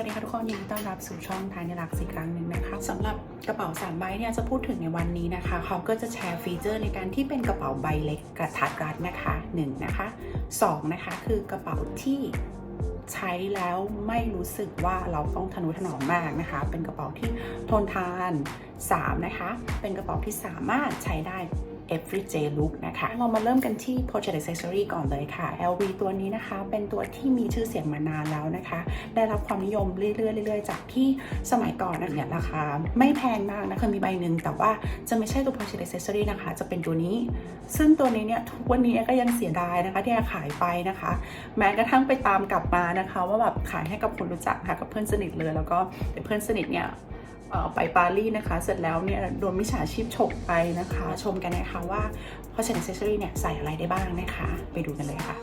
วัสดีค่ะทุกคนยินดีต้อนรับสู่ช่องทางนิรักอีครั้งหนึ่งนะคะสำหรับกระเป๋าสามใบเนี่ยจะพูดถึงในวันนี้นะคะ เขาก็จะแชร์ฟีเจอร์ในการที่เป็นกระเป๋าใบเล็กกระทัดรัดนะคะ1นงนะคะสองนะคะคือกระเป๋าที่ใช้แล้วไม่รู้สึกว่าเราต้องทนุถนอมมากนะคะ เป็นกระเป๋าที่ทนทาน3นะคะเป็นกระเป๋าที่สามารถใช้ได้ everyday look นะคะ เรามาเริ่มกันที่ Project Accessory ก่อนเลยค่ะ LV ตัวนี้นะคะ เป็นตัวที่มีชื่อเสียงมานานแล้วนะคะ ได้รับความนิยมเรื่อยๆ จากที่สมัยก่อนนะเนี่ยราคาไม่แพงมากนะเคยมีใบหนึ่งแต่ว่าจะไม่ใช่ตัว Project Accessory นะคะ จะเป็นตัวนี้ ซึ่งตัวนี้เนี่ยทุกวันนี้ก็ยังเสียดายนะคะ ที่ขายไปนะคะ แม้กระทั่งไปตามกลับมานะคะ ว่าแบบขายให้กับคนรู้จักค่ะกับเพื่อนสนิทเลย แล้วก็เพื่อนสนิทเนี่ย ไปปารีสนะคะ เสร็จแล้วเนี่ยโดนมิจฉาชีพฉกไปนะคะ ชมกันนะคะว่าพอเชนเซอรี่เนี่ยใส่อะไรได้บ้างนะคะ ไปดูกันเลยค่ะ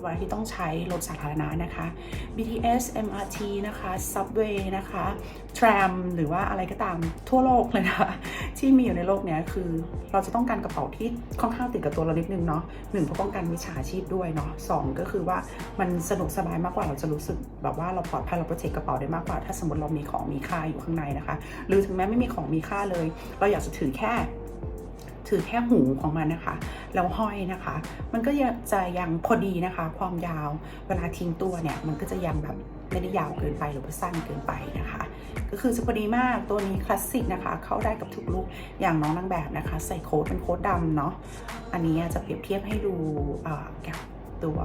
เวลาที่ต้องใช้รถสาธารณะนะคะ BTS MRT นะคะ Subway นะคะ Tram หรือว่าอะไรก็ตามทั่วโลกเลยนะคะที่มีอยู่ในโลกเนี้ยคือเราจะต้องการกระเป๋าที่ค่อนข้างติดกับตัวเรานิดนึงเนาะหนึ่งเพื่อป้องกันมิจฉาชีพด้วยเนาะสองก็คือว่ามันสนุกสบายมากกว่าเราจะรู้สึกแบบว่าเราปลอดภัยเราโปรเทคกระเป๋าได้มากกว่า ถ้าสมมติเรามีของมีค่าอยู่ข้างในนะคะ หรือถึงแม้ไม่มีของมีค่าเลย เราอยากจะถือแค่ ถือแค่หูของมันนะคะ แล้วห้อยนะคะ มันก็จะยังพอดีนะคะ ความยาวเวลาทิ้งตัวเนี่ย มันก็จะยังแบบไม่ได้ยาวเกินไปหรือว่าสั้นเกินไปนะคะ ก็คือจะพอดีมากตัวนี้คลาสสิกนะคะ เข้าได้กับทุกลุกอย่างน้องนางแบบนะคะ ใส่โค้ทเป็นโค้ทดำเนาะอันนี้จะเปรียบเทียบให้ดูอ่ากับ ตัว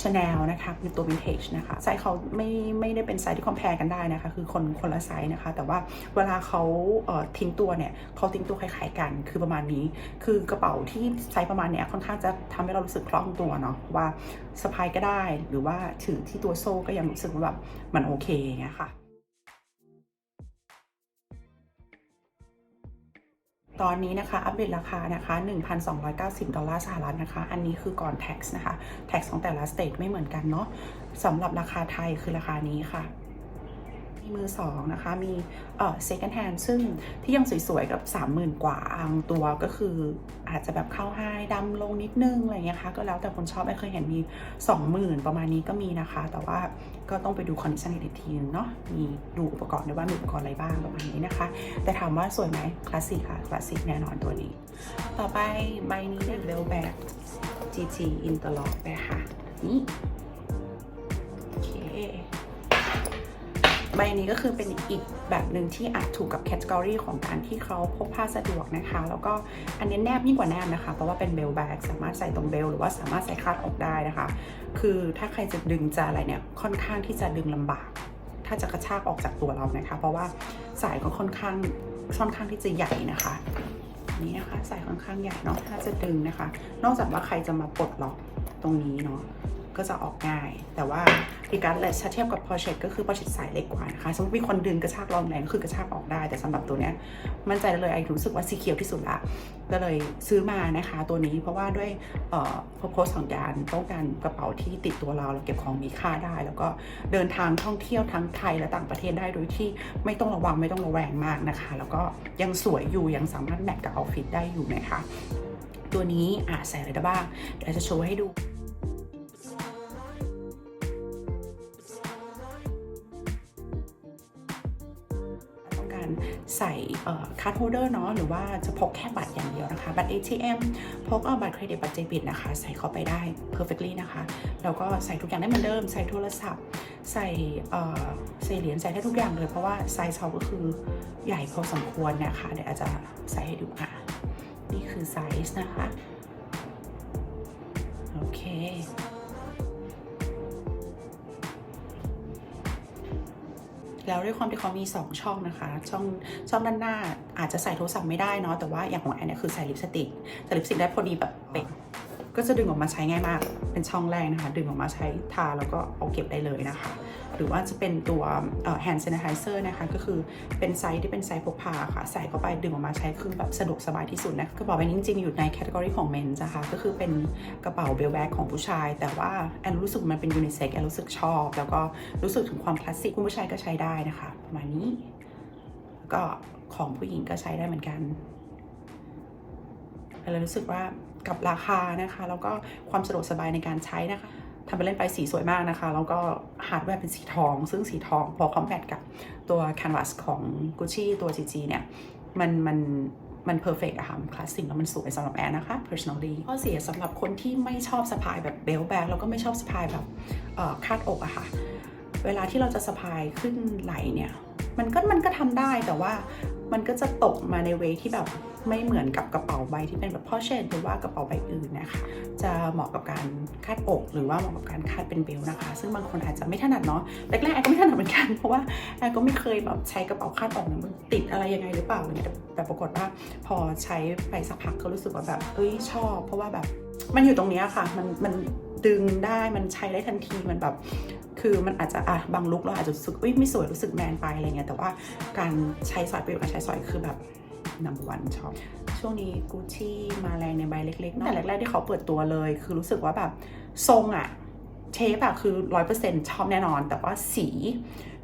Chanel นะคะเป็นตัว Vintage นะคะไซส์เขาไม่ไม่ได้เป็นไซส์ที่คอมเพลกันได้นะคะ คือคนคนละไซส์นะคะ แต่ว่าเวลาเขาเอ่อทิ้งตัวเนี่ยเขาทิ้งตัวคล้ายๆกันคือประมาณนี้ คือกระเป๋าที่ไซส์ประมาณเนี้ยค่อนข้างจะทำให้เรารู้สึกคล่องตัวเนาะว่าสะพายก็ได้หรือว่าถือที่ตัวโซ่ก็ยังรู้สึกว่าแบบมันโอเคอย่างเงี้ยค่ะ ตอนนี้นะคะ อัปเดตราคานะคะ 1,290 ดอลลาร์สหรัฐนะคะ อันนี้คือก่อน tax นะคะ tax ของแต่ละ state ไม่เหมือนกันเนาะสำหรับราคาไทยคือราคานี้ค่ะ มีมือสองนะคะ มีเอ่อ second hand ซึ่งที่ยังสวยๆ กับ 30,000 กว่าบางตัวก็คืออาจจะแบบเข้าให้ดำลงนิดนึงอะไรเงี้ยค่ะ ก็แล้วแต่คนชอบไม่เคยเห็นมี 20,000 ประมาณนี้ก็มีนะคะ แต่ว่าก็ต้องไปดูคอนดิชันอีกทีนึงเนาะ มีดูอุปกรณ์ด้วยว่ามีอุปกรณ์อะไรบ้างประมาณนี้นะคะ แต่ถามว่าสวยไหมคลาสสิกค่ะ คลาสสิกแน่นอนตัวนี้ ต่อไปใบนี้เป็นเบลแบก GT Interlock นะคะนี่ บนี้ก็คือเป็นอีกแบบหนึ่งที่อาจถูกกับแคตตากรีของการที่เขาพกพาสะดวกนะคะ แล้วก็อันนี้แนบยิ่งกว่าแนบนะคะ เพราะว่าเป็นเบลแบกสามารถใส่ตรงเบลหรือว่าสามารถใส่คาดอกได้นะคะ คือถ้าใครจะดึงจะอะไรเนี่ยค่อนข้างที่จะดึงลำบาก ถ้าจะกระชากออกจากตัวเรานะคะ เพราะว่าสายก็ค่อนข้างค่อนข้างที่จะใหญ่นะคะนี่นะคะสายค่อนข้างใหญ่เนาะถ้าจะดึงนะคะ นอกจากว่าใครจะมาปลดล็อกตรงนี้เนาะก็จะออกง่าย แต่ว่า regardless ถ้าเทียบกับ Porsche ก็คือ Porsche สายเล็กกว่านะคะสมมติมีคนดึงกระชากแรงแรงก็คือกระชากออกได้ แต่สำหรับตัวเนี้ยมั่นใจเลยไอรู้สึกว่าสีเขียวที่สุดละก็เลยซื้อมานะคะตัวนี้เพราะว่าด้วยเอ่อ purpose ของการต้องการกระเป๋าที่ติดตัวเราเราเก็บของมีค่าได้ แล้วก็เดินทางท่องเที่ยวทั้งไทยและต่างประเทศได้โดยที่ไม่ต้องระวังไม่ต้องระแวงมากนะคะ แล้วก็ยังสวยอยู่ยังสามารถแมทกับเอาฟิตได้อยู่นะคะ ตัวนี้อะใส่อะไรได้บ้างเดี๋ยวจะโชว์ให้ดู ใส่คัร์ดโฮเดอร์เนาะหรือว่าจะพกแค่บัตรอย่างเดียวนะคะ บัตร ATM พกเอาบัตรเครดิตบัตรเจบิตนะคะ ใส่เข้าไปได้ perfectly นะคะแล้วก็ใส่ทุกอย่างได้เหมือนเดิม ใส่โทรศัพท์ ใส่เอ่อใส่เหรียญใส่ได้ทุกอย่างเลย เพราะว่าไซส์เขาก็คือใหญ่พอสมควรนะคะเดี๋ยวอาจจะใส่ให้ดูค่ะนี่คือไซส์นะคะ แล้วด้วยความที่เขามี 2 ช่องนะคะ ช่องช่องด้านหน้าอาจจะใส่โทรศัพท์ไม่ได้เนาะแต่ว่าอย่างของแอนเนี่ยคือใส่ลิปสติกใส่ลิปสติกได้พอดีแบบเป๊ะก็จะดึงออกมาใช้ง่ายมาก เป็นช่องแรกนะคะ ดึงออกมาใช้ทาแล้วก็เอาเก็บได้เลยนะคะ หรือว่าจะเป็นตัวเอ่อ hand sanitizer นะคะ ก็คือเป็นไซส์ที่เป็นไซส์พกพาค่ะ ใส่เข้าไปดึงออกมาใช้คือแบบสะดวกสบายที่สุดนะกระเป๋าใบนี้จริงๆ อยู่ในแคตตากรีของ men นะคะ ก็คือเป็นกระเป๋าเบลแบ็กของผู้ชาย แต่ว่าแอนรู้สึกมันเป็นยูนิเซ็กแอนรู้สึกชอบ แล้วก็รู้สึกถึงความคลาสสิกคุณผู้ชายก็ใช้ได้นะคะประมาณนี้ก็ของผู้หญิงก็ใช้ได้เหมือนกันแล้วรู้สึกว่ากับราคานะคะ แล้วก็ความสะดวกสบายในการใช้นะคะ ทำไปเล่นไปสีสวยมากนะคะ แล้วก็ฮาร์ดแวร์เป็นสีทอง ซึ่งสีทองพอคอมแพตกับตัว Canvas ของ Gucci ตัว GG เนี่ยมันมันมันเพอร์เฟกต์อะค่ะคลาสสิกแล้วมันสวยสำหรับแอนนะคะ personally ข้อเสียสำหรับคนที่ไม่ชอบสะพายแบบเบลแบกแล้วก็ไม่ชอบสะพายแบบคาดอกอะค่ะ เวลาที่เราจะสะพายขึ้นไหลเนี่ย มันก็มันก็ทำได้แต่ว่ามันก็จะตกมาในเวที่แบบ ไม่เหมือนกับกระเป๋าใบที่เป็นแบบพ่อเชนหรือว่ากระเป๋าใบอื่นนะคะจะเหมาะกับการคาดอกหรือว่าเหมาะกับการคาดเป็นเบลนะคะ ซึ่งบางคนอาจจะไม่ถนัดเนาะแรกๆแอนก็ไม่ถนัดเหมือนกันเพราะว่าแอนก็ไม่เคยแบบใช้กระเป๋าคาดอกเนี่ยมันติดอะไรยังไงหรือเปล่าเงี้ยแต่ปรากฏว่าพอใช้ไปสักพักก็รู้สึกว่าแบบเอ้ยชอบ เพราะว่าแบบมันอยู่ตรงนี้ค่ะมันมันดึงได้มันใช้ได้ทันทีมันแบบคือมันอาจจะอะบางลุกเราอาจจะรู้สึกอุ้ยไม่สวยรู้สึกแมนไปอะไรเงี้ยแต่ว่าการใช้สอยประโยชน์การใช้สอยคือแบบ number one ชอบช่วงนี้กูชี่มาแรงในใบเล็กๆเนอะแต่แรกๆที่เขาเปิดตัวเลย คือรู้สึกว่าแบบทรงอะเชฟอะคือร้อยเปอร์เซ็นชอบแน่นอน แต่ว่าสี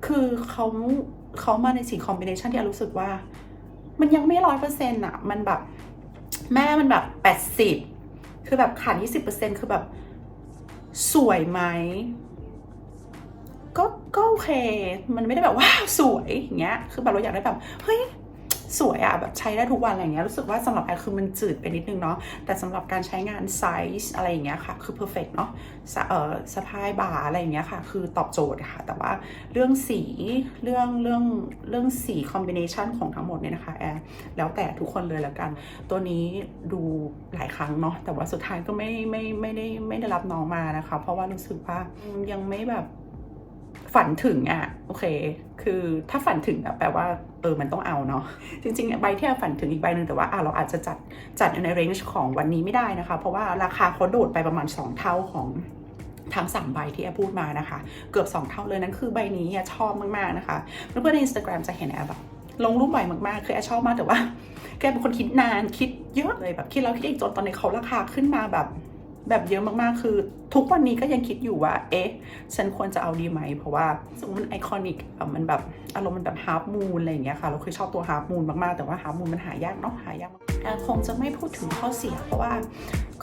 คือเขาเขามาในสีคอมบิเนชันที่รู้สึกว่า มันยังไม่ร้อยเปอร์เซ็นต์อะมันแบบ แม่มันแบบแปดสิบคือแบบขาดยี่สิบเปอร์เซ็นคือแบบสวยไหมก็ก็โอเค มันไม่ได้แบบว้าวสวยอย่างเงี้ย คือแบบเราอยากได้แบบ เฮ้ย สวยอะแบบใช้ได้ทุกวันอะไรเงี้ยรู้สึกว่าสำหรับแอนคือมันจืดไปนิดนึงเนาะแต่สำหรับการใช้งานไซส์อะไรอย่างเงี้ยค่ะ คือ perfect เนาะสะเอ่อสะพายบ่าอะไรอย่างเงี้ยค่ะ คือตอบโจทย์ค่ะ แต่ว่าเรื่องสีเรื่องเรื่องเรื่องสีคอมบิเนชันของทั้งหมดเนี่ยนะคะแอนแล้วแต่ทุกคนเลยแล้วกัน ตัวนี้ดูหลายครั้งเนาะแต่ว่าสุดท้ายก็ไม่ไม่ไม่ได้ไม่ได้รับน้องมานะคะ เพราะว่ารู้สึกว่ายังไม่แบบ ฝันถึงอะ่ะโอเค คือถ้าฝันถึงอะแปลว่าเออมันต้องเอาเนาะจริงๆใบที่ฝันถึงอีกใบหนึ่งแต่ว่าอะเราอาจจะจัดจัดในเรนจ์ของวันนี้ไม่ได้นะคะ เพราะว่าราคาเขาโดดไปประมาณ 2 เท่าของทั้งสามใบที่แอพูดมานะคะ เกือบ 2 เท่าเลยนั่นคือใบนี้อะชอบมากๆนะคะเพื่อนๆในอินสตาแกรมจะเห็นแอแบบลงรูปบ่อยมากๆ คือแอชอบมากแต่ว่า แกเป็นคนคิดนานคิดเยอะเลยแบบคิดแล้วคิดอีกจนตอนนี้เขาราคาขึ้นมาแบบ แบบเยอะมากๆ คือ ทุกวันนี้ก็ยังคิดอยู่ว่า เอ๊ะ ฉันควรจะเอาดีไหม เพราะว่าสมมติมันไอคอนิกมันแบบอารมณ์มันแบบฮาร์ปมูนอะไรอย่างเงี้ยค่ะ เราเคยชอบตัวฮาร์ปมูนมากๆ แต่ว่าฮาร์ปมูนมันหายากเนาะ หายากแอนคงจะไม่พูดถึงข้อเสีย เพราะว่า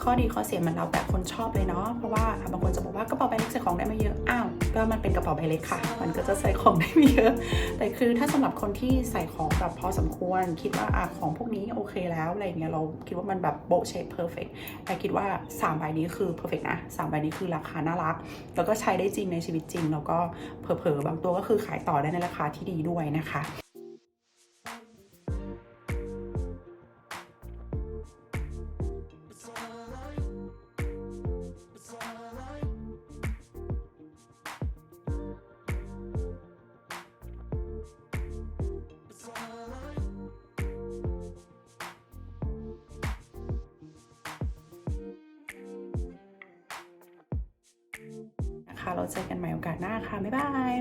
ข้อดีข้อเสียมันแล้วแต่คนชอบเลยเนาะ เพราะว่าบางคนจะบอกว่ากระเป๋าใบเล็กใส่ของได้ไม่เยอะ อ้าว ก็มันเป็นกระเป๋าใบเล็กค่ะ มันก็จะใส่ของได้ไม่เยอะ แต่คือถ้าสำหรับคนที่ใส่ของแบบพอสมควร คิดว่าอะของพวกนี้โอเคแล้วอะไรเงี้ยเราคิดว่ามันแบบโบเชฟเพอร์เฟกต์แต่คิดว่า3ใบนี้คือเพอร์เฟกต์นะ3ใบนี้คือราคาน่ารัก แล้วก็ใช้ได้จริงในชีวิตจริง แล้วก็เผลอๆบางตัวก็คือขายต่อได้ในราคาที่ดีด้วยนะคะ เราเจอกันใหม่โอกาสหน้าค่ะ บ๊ายบาย